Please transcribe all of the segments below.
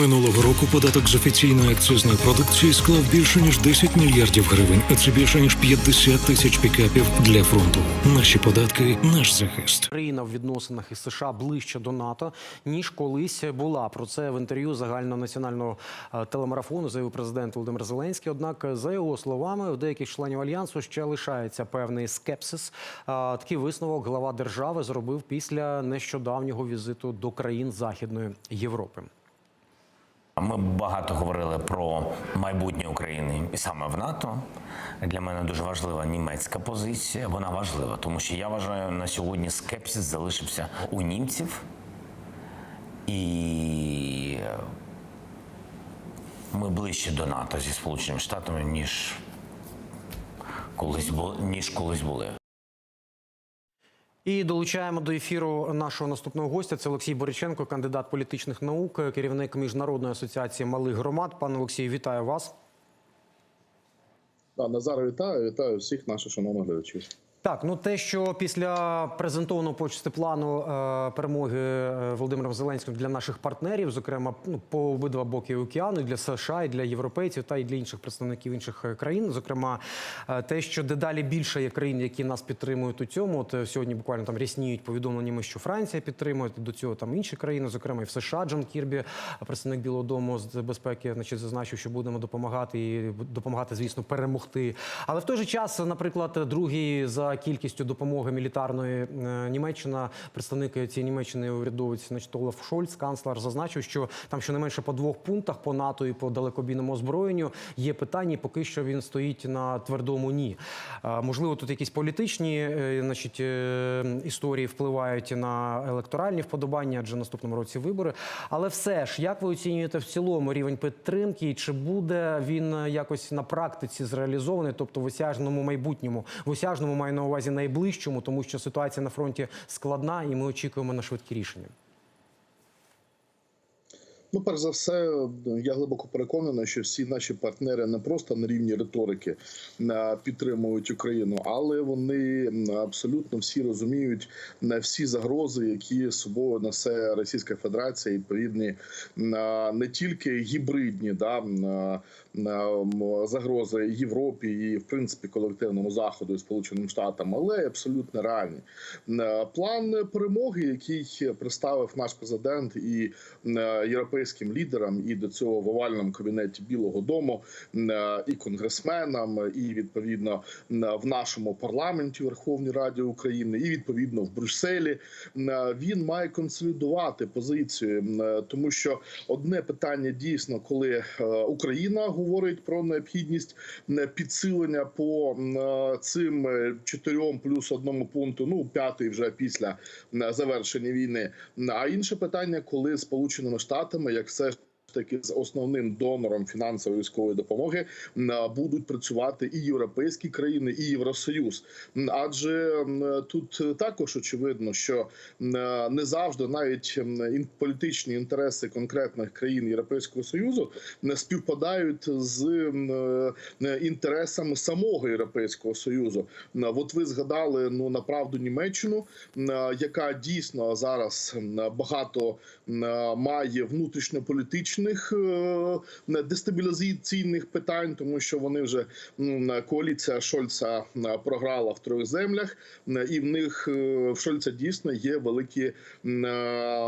Минулого року податок з офіційної акцизної продукції склав більше ніж 10 мільярдів гривень, а це більше ніж 50 тисяч пікапів для фронту. Наші податки, наш захист. Україна в відносинах із США ближче до НАТО ніж колись була. Про це в інтерв'ю загальнонаціонального е, телемарафону заявив президент Володимир Зеленський. Однак, за його словами, у деяких членів альянсу ще лишається певний скепсис. Е, Такий висновок глава держави зробив після нещодавнього візиту до країн Західної Європи. Ми багато говорили про майбутнє України і саме в НАТО. Для мене дуже важлива німецька позиція. Вона важлива, тому що я вважаю, на сьогодні скепсис залишився у німців. І ми ближче до НАТО зі Сполученими Штатами, ніж колись бу- ніж колись були. І долучаємо до ефіру нашого наступного гостя. Це Олексій Бориченко, кандидат політичних наук, керівник міжнародної асоціації малих громад. Пане Олексію, вітаю вас. Да, Назар, вітаю, вітаю всіх наших шановних глядачів. Так, ну те, що після презентованого почти плану е, перемоги е, Володимиром Зеленським для наших партнерів, зокрема ну, по обидва боки океану, і для США, і для європейців, та й для інших представників інших е, країн, зокрема, е, те, що дедалі більше є країн, які нас підтримують у цьому. От е, сьогодні буквально там рясніють повідомленнями, що Франція підтримує до цього там інші країни, зокрема і в США Джон Кірбі, представник Білого Дому з безпеки, значить, зазначив, що будемо допомагати і допомагати, звісно, перемогти. Але в той же час, наприклад, другий за кількістю допомоги мілітарної е, Німеччина, представник цієї Німеччини урядовець, значить, Олаф Шольц, канцлер, зазначив, що там щонайменше по двох пунктах по НАТО і по далекобійному озброєнню є питання, і поки що він стоїть на твердому ні. Е, Можливо, тут якісь політичні е, значить, історії впливають на електоральні вподобання, адже наступному році вибори. Але все ж, як ви оцінюєте в цілому рівень підтримки, і чи буде він якось на практиці зреалізований, тобто в осяжному майбутньому, в осяжному маю на увазі найближчому, тому що ситуація на фронті складна, і ми очікуємо на швидкі рішення. Ну, перш за все, я глибоко переконаний, що всі наші партнери не просто на рівні риторики підтримують Україну, але вони абсолютно всі розуміють е, всі загрози, які собою несе Російська Федерація, і відповідні не тільки гібридні да, загрози Європі і в принципі колективному заходу і Сполученим Штатам, але й абсолютно реальні. План перемоги, який представив наш президент і е, європейським лідерам, і до цього в овальному кабінеті Білого Дому, е, і конгресменам, і відповідно е, в нашому парламенті Верховній Раді України, і відповідно в Брюсселі, е, він має консолідувати позицію, тому що одне питання дійсно, коли Україна говорить про необхідність підсилення по цим чотирьом плюс одному пункту, ну п'ятий вже після завершення війни. А інше питання, коли сполученими штатами, як все. Таки з основним донором фінансової військової допомоги будуть працювати і європейські країни, і Євросоюз. Адже тут також очевидно, що не завжди навіть політичні інтереси конкретних країн Європейського союзу не співпадають з е, інтересами самого Європейського союзу. От ви згадали ну направду Німеччину, яка дійсно зараз багато має внутрішньополітичних е, дестабілізаційних питань, тому що вони вже коаліція Шольца програла в трьох землях, і в них е, в Шольца дійсно є великі, е,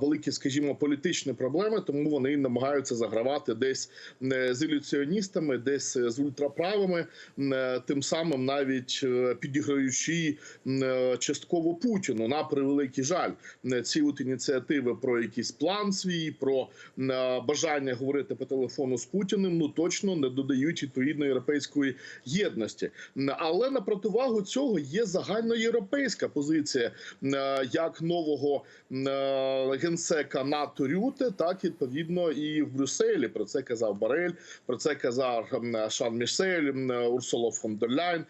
великі, скажімо, політичні проблеми, тому вони намагаються загравати десь е, з ілюціоністами, десь з ультраправими, е, тим самим навіть е, підіграючи е, частково Путіну на превеликий жаль. Е, Ці от ініціативи про якийсь план свій, про е, бажання говорити по телефону з Путіним, ну точно не додають відповідної європейської єдності. Але на противагу цього є загальноєвропейська позиція е, як нового е, генсека НАТО Рюте, так відповідно і в Брюсселі. Про це казав Барель, про це казав Шан Мішель, Урсула фон дер Ляйн.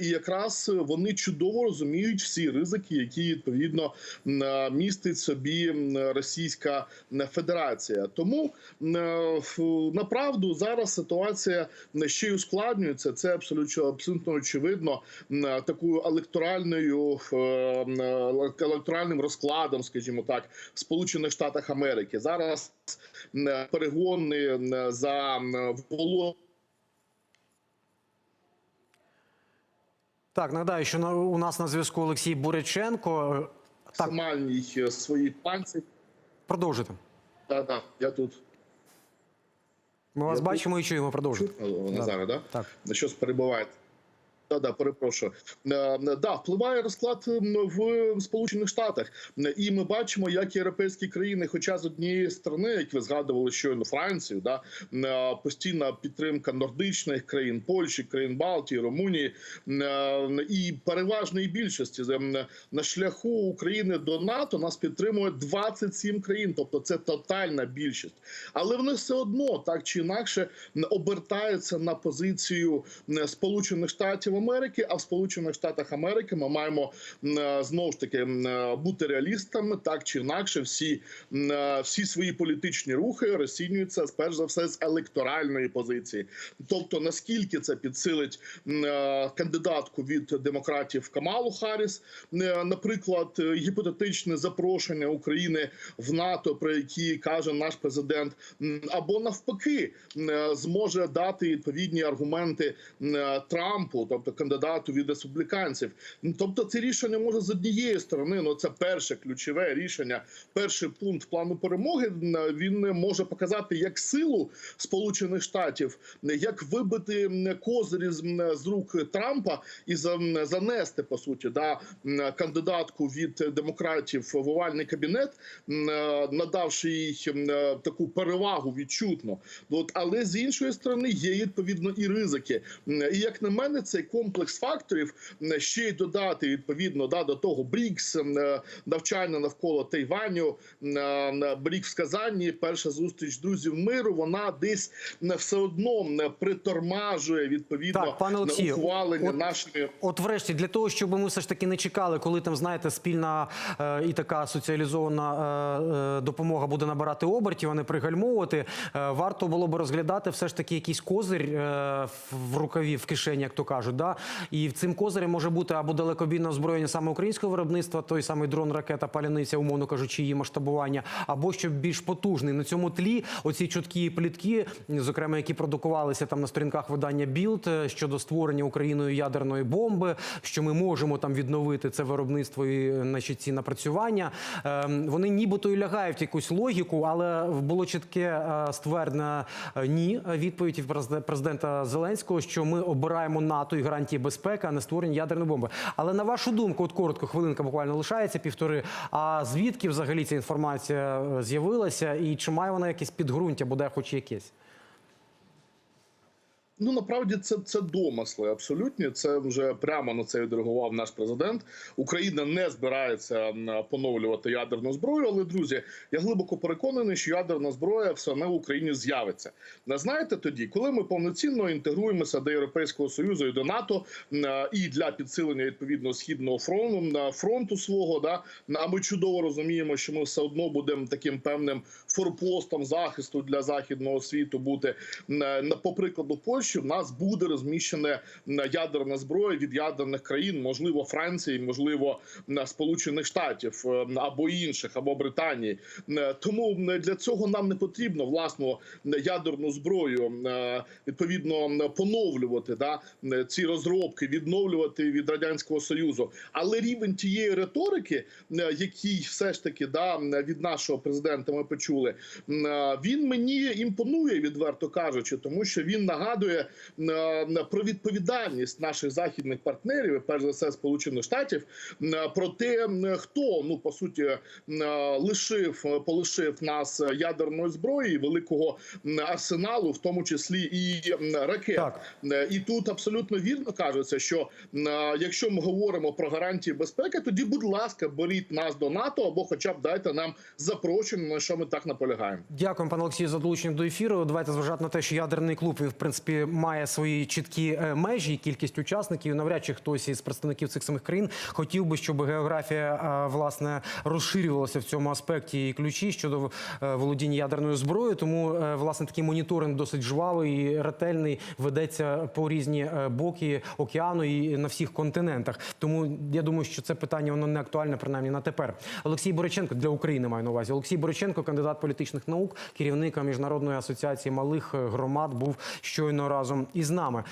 І якраз вони чудово розуміють всі ризики, які відповідно містить собі Російська Федерація. Тому е, направду зараз ситуація ще й ускладнюється. Це абсолютно абсолютно очевидно такою електоральною е, електоральним розкладом, скажімо так, в Сполучених Штатах Америки. Зараз перегони за воло. Так, нагадаю, що у нас на зв'язку Олексій Буряченко. Е, максимальній е, своїй панці. продовжуйте. Так, так, я тут. Ми вас Я бачимо і чуємо. Продовжуйте. Назаре, да? Так. На щось перебуваєте. Да, да, перепрошую. Е, е, Да, впливає розклад в Сполучених Штатах, і ми бачимо, як європейські країни, хоча з однієї сторони, як ви згадували щойно Францію, да е, постійна підтримка нордичних країн, Польщі, країн Балтії, Румунії і переважної більшості на шляху України до НАТО нас підтримує 27 країн, тобто це тотальна більшість. Але вони все одно так чи інакше обертаються на позицію Сполучених Штатів Америки. А в Сполучених Штатах Америки ми маємо е, знову ж таки е, бути реалістами, так чи інакше, всі, е, всі свої політичні рухи розцінюються перш за все з електоральної позиції. Тобто, наскільки це підсилить кандидатку від демократів Камалу Харріс, е, наприклад, гіпотетичне запрошення України в НАТО, про які каже наш президент, або навпаки зможе дати відповідні аргументи Трампу, тобто кандидату від республіканців. М, Тобто, це рішення може з однієї сторони, ну це перше ключове рішення, перший пункт плану перемоги. Він може показати як силу Сполучених Штатів, як вибити козирі з, рук Трампа і за- занести по суті да кандидатку від демократів в овальний кабінет, надавши їй таку перевагу відчутно. От але з іншої сторони є відповідно і ризики. І як на мене, цей комплекс факторів ще й додати відповідно да до того БРІКС, е, навчання навколо Тайваню, е, на БРІКС в Казані, перша зустріч друзів миру. Вона десь все одно притормажує відповідно Так, пане Олексію, ухвалення от- нашими. От, врешті, для того, щоб ми все ж таки не чекали, коли там знаєте, спільна е, і така соціалізована е, е, допомога буде набирати обертів, а не пригальмовувати. Е, варто було б розглядати все ж таки якийсь козир е, в рукаві, в кишені, як то кажуть. Да? І цим козирем може бути або далекобійне озброєння саме українського виробництва, той самий дрон, ракета, паляниця, умовно кажучи, її масштабування, або щоб більш потужний на цьому тлі. Оці чуткі плітки, зокрема, які продукувалися там на сторінках видання Білд щодо створення Україною ядерної бомби, що ми можемо там відновити це виробництво і е, значить, ці напрацювання. Ем, Вони нібито і лягають в якусь логіку, але було чітке е, ствердне е, ні відповідь від президе- президента Зеленського, що ми обираємо НАТО і гарантії безпеки, а не створення ядерної бомби. Але на вашу думку, от коротко, хвилинка буквально лишається півтори. А звідки взагалі ця інформація е, з'явилася, і чи має вона якесь підґрунтя, бодай хоч якесь? Ну направді це, це домисли абсолютні. Це вже прямо на це відреагував наш президент. Україна не збирається поновлювати ядерну зброю. Але друзі, я глибоко переконаний, що ядерна зброя все одно в Україні з'явиться. Не знаєте тоді, коли ми повноцінно інтегруємося до Європейського союзу і до НАТО і для підсилення відповідно східного фронту на фронту свого, да а ми чудово розуміємо, що ми все одно будемо таким певним форпостом захисту для західного світу бути по прикладу Польщі. В нас буде розміщена ядерна зброя від ядерних країн, можливо, Франції, можливо, Сполучених Штатів або інших, або Британії. Тому для цього нам не потрібно власну ядерну зброю е, відповідно поновлювати да ці розробки, відновлювати від радянського союзу. Але рівень тієї риторики, який все ж таки да від нашого президента ми почули, е, він мені імпонує, відверто кажучи, тому що він нагадує е, про відповідальність наших західних партнерів, і перш за все Сполучених Штатів, е, про те, хто ну по суті е, лишив полишив нас ядерної зброї, великого арсеналу, в тому числі і ракет. Так. І тут абсолютно вірно кажеться, що якщо ми говоримо про гарантії безпеки, тоді, будь ласка, беріть нас до НАТО або, хоча б дайте нам запрошення, на що ми так наполягаємо. Дякую, пане Олексію, за долучення до ефіру. Давайте зважати на те, що ядерний клуб він, в принципі має свої чіткі е, межі, кількість учасників. Навряд чи хтось із представників цих самих країн хотів би, щоб географія е, власне розширювалася в цьому аспекті і ключі щодо е, володіння ядерною зброєю. Тому власне такий моніторинг досить жвавий і ретельний ведеться по різні боки океану і на всіх континентах. Тому я думаю, що це питання воно не актуальне принаймні на тепер. Олексій Бориченко для України маю на увазі. Олексій Бориченко, кандидат політичних наук, керівник міжнародної асоціації малих громад, був щойно разом із нами.